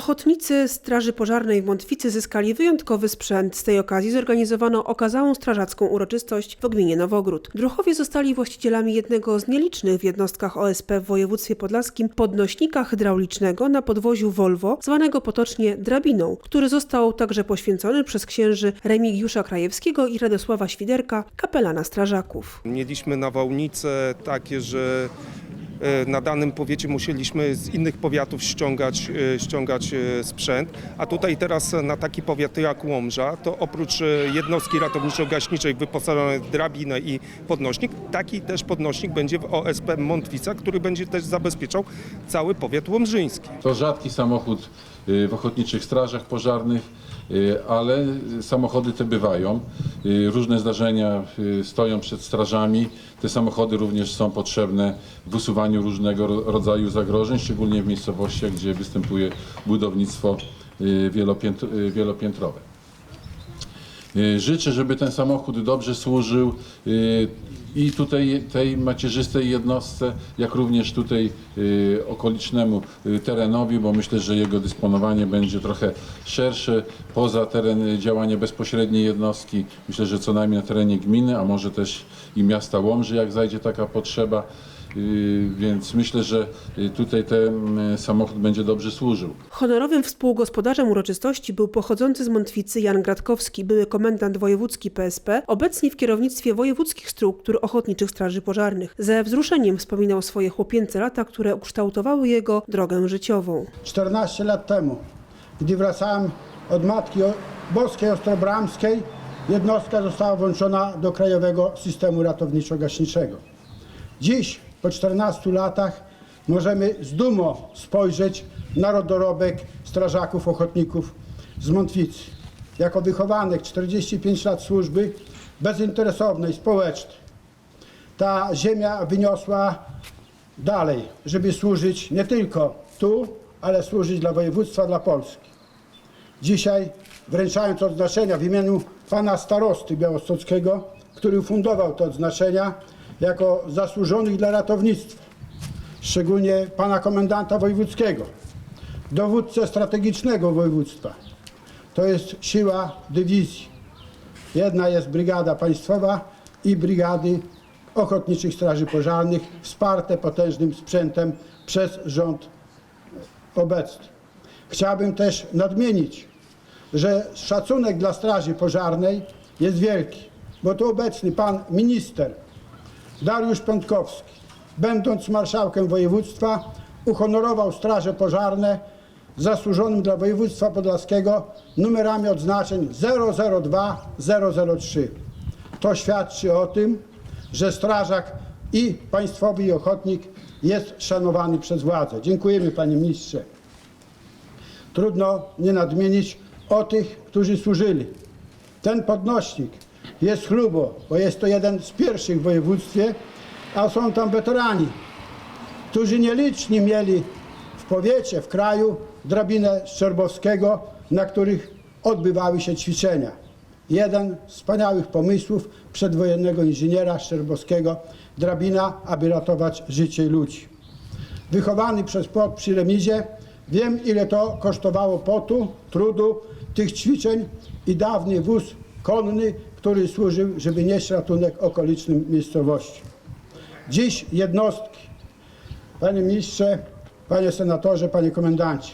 Ochotnicy Straży Pożarnej w Montwicy zyskali wyjątkowy sprzęt. Z tej okazji zorganizowano okazałą strażacką uroczystość w gminie Nowogród. Druchowie zostali właścicielami jednego z nielicznych w jednostkach OSP w województwie podlaskim podnośnika hydraulicznego na podwoziu Volvo, zwanego potocznie drabiną, który został także poświęcony przez księży Remigiusza Krajewskiego i Radosława Świderka, kapelana strażaków. Mieliśmy nawałnice takie, że na danym powiecie musieliśmy z innych powiatów ściągać, e, ściągać e, sprzęt, a tutaj teraz na taki powiat jak Łomża, to oprócz e, jednostki ratowniczo-gaśniczej wyposażonej w drabinę i podnośnik, taki też podnośnik będzie w OSP Montwica, który będzie też zabezpieczał cały powiat łomżyński. To rzadki samochód y, w ochotniczych strażach pożarnych, ale samochody te bywają. Y, Różne zdarzenia y, stoją przed strażami. Te samochody również są potrzebne w usuwaniu różnego ro- rodzaju zagrożeń, szczególnie w miejscowościach, gdzie występuje budownictwo y, wielopięt- y, wielopiętrowe. Y, Życzę, żeby ten samochód dobrze służył y, i tutaj tej macierzystej jednostce, jak również tutaj y, okolicznemu terenowi, bo myślę, że jego dysponowanie będzie trochę szersze poza teren działania bezpośredniej jednostki. Myślę, że co najmniej na terenie gminy, a może też i miasta Łomży, jak zajdzie taka potrzeba. Y, Więc myślę, że y, tutaj ten y, samochód będzie dobrze służył. Honorowym współgospodarzem uroczystości był pochodzący z Montwicy Jan Gratkowski, były komendant wojewódzki PSP, obecnie w kierownictwie wojewódzkich struktur ochotniczych straży pożarnych. Ze wzruszeniem wspominał swoje chłopięce lata, które ukształtowały jego drogę życiową. 14 lat temu, gdy wracałem od Matki Boskiej Ostrobramskiej, jednostka została włączona do krajowego systemu ratowniczo-gaśniczego. Dziś, po 14 latach, możemy z dumą spojrzeć na dorobek strażaków ochotników z Montwicy. Jako wychowanych 45 lat służby bezinteresownej, społecznej, ta ziemia wyniosła dalej, żeby służyć nie tylko tu, ale służyć dla województwa, dla Polski. Dzisiaj wręczając odznaczenia w imieniu pana starosty białostockiego, który ufundował te odznaczenia jako zasłużonych dla ratownictwa, szczególnie pana komendanta wojewódzkiego, dowódcę strategicznego województwa. To jest siła dywizji. Jedna jest brygada państwowa i brigady ochotniczych straży pożarnych wsparte potężnym sprzętem przez rząd obecny. Chciałbym też nadmienić, że szacunek dla straży pożarnej jest wielki, bo tu obecny pan minister Dariusz Piątkowski, będąc marszałkiem województwa, uhonorował straże pożarne zasłużonym dla województwa podlaskiego numerami odznaczeń 002, 003. To świadczy o tym, że strażak i państwowy i ochotnik jest szanowany przez władzę. Dziękujemy panie ministrze. Trudno nie nadmienić o tych, którzy służyli. Ten podnośnik jest chlubo, bo jest to jeden z pierwszych w województwie, a są tam weterani, którzy nieliczni mieli w powiecie, w kraju drabinę Szczerbowskiego, na których odbywały się ćwiczenia. Jeden z wspaniałych pomysłów przedwojennego inżyniera Szczerbowskiego, drabina, aby ratować życie ludzi. Wychowany przez płot przy remizie, wiem ile to kosztowało potu, trudu, tych ćwiczeń i dawny wóz konny, który służył, żeby nieść ratunek okolicznym miejscowościom. Dziś jednostki, panie ministrze, panie senatorze, panie komendancie,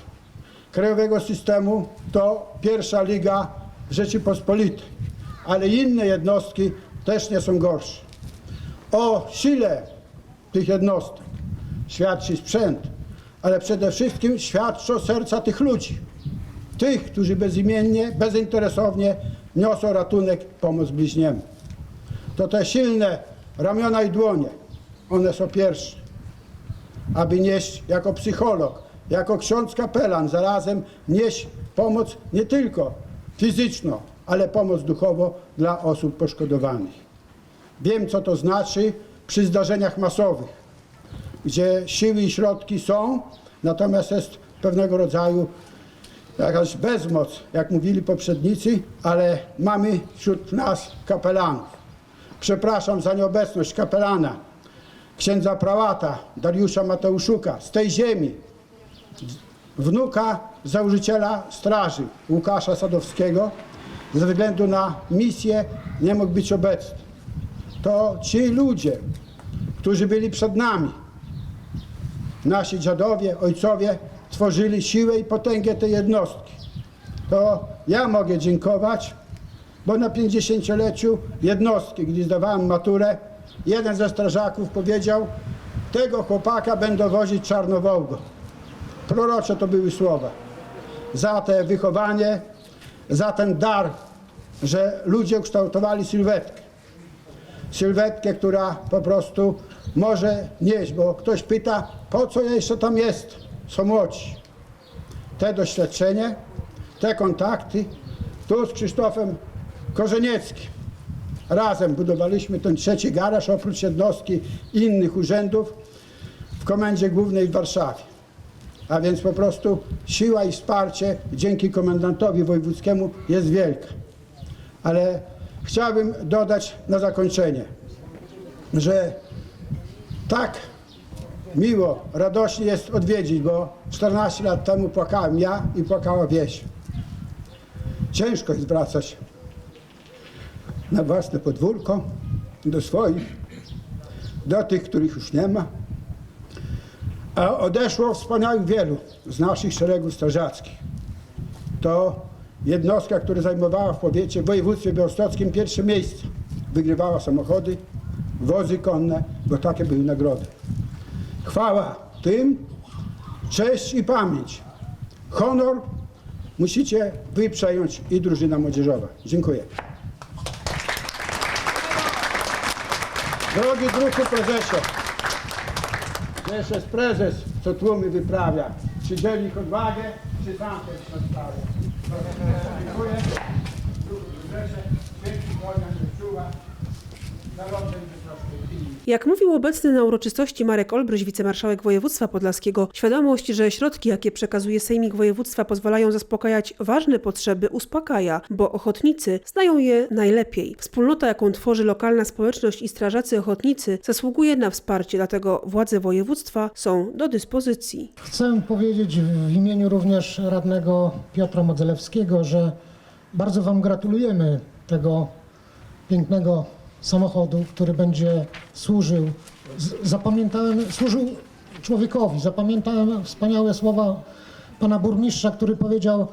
krajowego systemu to pierwsza liga w Rzeczypospolitej, ale inne jednostki też nie są gorsze. O sile tych jednostek świadczy sprzęt, ale przede wszystkim świadczą serca tych ludzi. Tych, którzy bezimiennie, bezinteresownie niosą ratunek, pomoc bliźniemu. To te silne ramiona i dłonie, one są pierwsze, aby nieść jako psycholog, jako ksiądz kapelan, zarazem nieść pomoc nie tylko fizyczną, ale pomoc duchową dla osób poszkodowanych. Wiem, co to znaczy przy zdarzeniach masowych, gdzie siły i środki są, natomiast jest pewnego rodzaju jakaś bezmoc, jak mówili poprzednicy, ale mamy wśród nas kapelanów. Przepraszam za nieobecność kapelana, księdza prałata Dariusza Mateuszuka z tej ziemi, wnuka założyciela straży Łukasza Sadowskiego ze względu na misję nie mógł być obecny. To ci ludzie, którzy byli przed nami, nasi dziadowie, ojcowie, tworzyli siłę i potęgę tej jednostki. To ja mogę dziękować, bo na 50-leciu jednostki, gdy zdawałem maturę, jeden ze strażaków powiedział, tego chłopaka będą wozić czarnowołgo. Prorocze to były słowa. Za te wychowanie, za ten dar, że ludzie kształtowali sylwetkę. Sylwetkę, która po prostu może nieść, bo ktoś pyta, po co jeszcze tam jest? Są młodzi. Te doświadczenie, te kontakty, tu z Krzysztofem Korzenieckim. Razem budowaliśmy ten trzeci garaż, oprócz jednostki innych urzędów w Komendzie Głównej w Warszawie. A więc po prostu siła i wsparcie dzięki komendantowi wojewódzkiemu jest wielka. Ale chciałbym dodać na zakończenie, że tak miło, radośnie jest odwiedzić, bo 14 lat temu płakałem ja i płakała wieś. Ciężko jest wracać na własne podwórko, do swoich, do tych, których już nie ma. A odeszło wspaniałych wielu z naszych szeregów strażackich. To jednostka, która zajmowała w powiecie, w województwie białostockim pierwsze miejsce. Wygrywała samochody, wozy konne, bo takie były nagrody. Chwała tym, cześć i pamięć. Honor musicie wy przejąć i drużyna młodzieżowa. Dziękuję. Drogi druhu prezesie, jeszcze prezes, co tłumy wyprawia. Czy dzieli ich odwagę, czy sam też sprawę. Dziękuję. Druhu prezesie, dzięki narodem Wysockiej Chwili. Jak mówił obecny na uroczystości Marek Olbryś, wicemarszałek województwa podlaskiego, świadomość, że środki, jakie przekazuje Sejmik Województwa pozwalają zaspokajać ważne potrzeby, uspokaja, bo ochotnicy znają je najlepiej. Wspólnota, jaką tworzy lokalna społeczność i strażacy ochotnicy, zasługuje na wsparcie, dlatego władze województwa są do dyspozycji. Chcę powiedzieć w imieniu również radnego Piotra Modzelewskiego, że bardzo Wam gratulujemy tego pięknego samochodu, który będzie służył, zapamiętałem, służył człowiekowi. Zapamiętałem wspaniałe słowa pana burmistrza, który powiedział,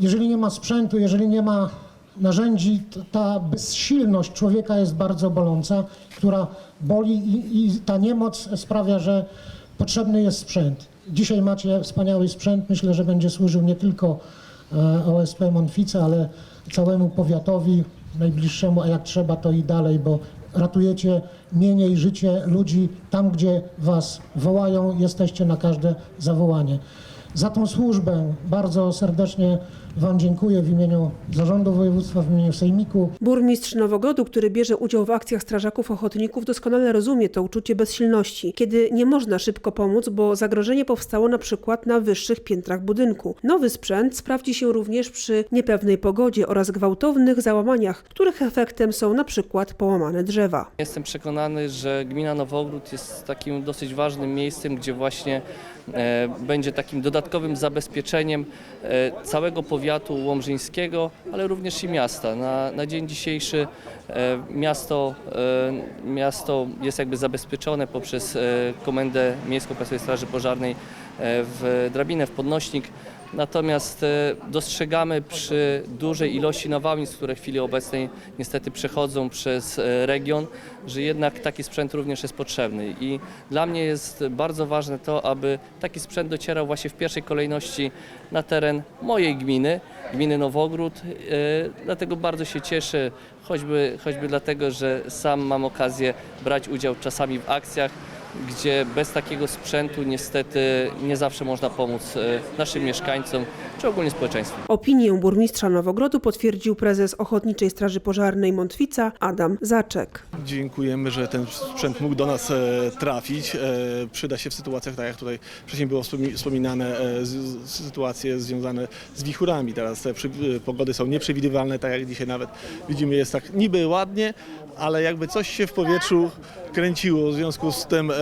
jeżeli nie ma sprzętu, jeżeli nie ma narzędzi, ta bezsilność człowieka jest bardzo boląca, która boli i, i ta niemoc sprawia, że potrzebny jest sprzęt. Dzisiaj macie wspaniały sprzęt, myślę, że będzie służył nie tylko e, OSP Montwice, ale całemu powiatowi najbliższemu, a jak trzeba to i dalej, bo ratujecie mienie i życie ludzi tam, gdzie was wołają, jesteście na każde zawołanie. Za tą służbę bardzo serdecznie Wam dziękuję w imieniu Zarządu Województwa, w imieniu Sejmiku. Burmistrz Nowogrodu, który bierze udział w akcjach strażaków ochotników, doskonale rozumie to uczucie bezsilności, kiedy nie można szybko pomóc, bo zagrożenie powstało na przykład na wyższych piętrach budynku. Nowy sprzęt sprawdzi się również przy niepewnej pogodzie oraz gwałtownych załamaniach, których efektem są na przykład połamane drzewa. Jestem przekonany, że gmina Nowogród jest takim dosyć ważnym miejscem, gdzie właśnie będzie takim dodatkowym zabezpieczeniem e, całego powiatu łomżyńskiego, ale również i miasta. Na, na dzień dzisiejszy e, miasto, e, miasto jest jakby zabezpieczone poprzez e, Komendę Miejską Państwowej Straży Pożarnej e, w drabinę, w podnośnik. Natomiast e, dostrzegamy przy dużej ilości nawałnic, które w chwili obecnej niestety przechodzą przez e, region, że jednak taki sprzęt również jest potrzebny. I dla mnie jest bardzo ważne to, aby taki sprzęt docierał właśnie w pierwszej kolejności na teren mojej gminy, gminy Nowogród. E, Dlatego bardzo się cieszę, choćby, choćby dlatego, że sam mam okazję brać udział czasami w akcjach, gdzie bez takiego sprzętu niestety nie zawsze można pomóc e, naszym mieszkańcom czy ogólnie społeczeństwu. Opinię burmistrza Nowogrodu potwierdził prezes Ochotniczej Straży Pożarnej Montwica Adam Zaczek. Dziękujemy, że ten sprzęt mógł do nas e, trafić. E, Przyda się w sytuacjach, tak jak tutaj wcześniej było wspomi- wspominane, sytuacje związane z wichurami. Teraz te pogody są nieprzewidywalne, tak jak dzisiaj nawet widzimy, jest tak niby ładnie, ale jakby coś się w powietrzu kręciło. W związku z tym e,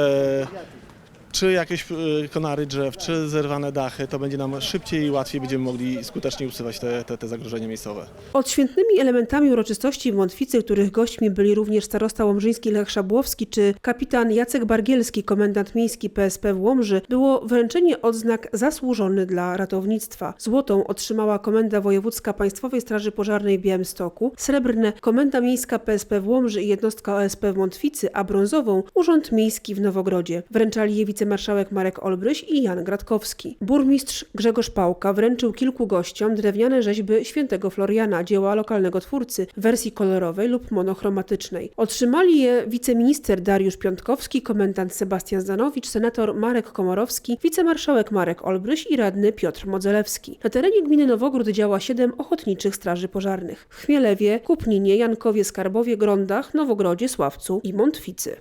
czy jakieś y, konary drzew, czy zerwane dachy, to będzie nam szybciej i łatwiej będziemy mogli skutecznie usuwać te, te, te zagrożenia miejscowe. Odświętnymi elementami uroczystości w Montwicy, których gośćmi byli również starosta łomżyński Lech Szabłowski czy kapitan Jacek Bargielski, komendant miejski PSP w Łomży, było wręczenie odznak zasłużony dla ratownictwa. Złotą otrzymała Komenda Wojewódzka Państwowej Straży Pożarnej w Białymstoku, srebrne Komenda Miejska PSP w Łomży i jednostka OSP w Montwicy, a brązową Urząd Miejski w Nowogrodzie. Wręczali je wicemarszałek Marek Olbryś i Jan Gratkowski. Burmistrz Grzegorz Pałka wręczył kilku gościom drewniane rzeźby świętego Floriana, dzieła lokalnego twórcy w wersji kolorowej lub monochromatycznej. Otrzymali je wiceminister Dariusz Piątkowski, komendant Sebastian Zdanowicz, senator Marek Komorowski, wicemarszałek Marek Olbryś i radny Piotr Modzelewski. Na terenie gminy Nowogród działa siedem ochotniczych straży pożarnych. W Chmielewie, Kupninie, Jankowie, Skarbowie, Grondach, Nowogrodzie, Sławcu i Montwicy.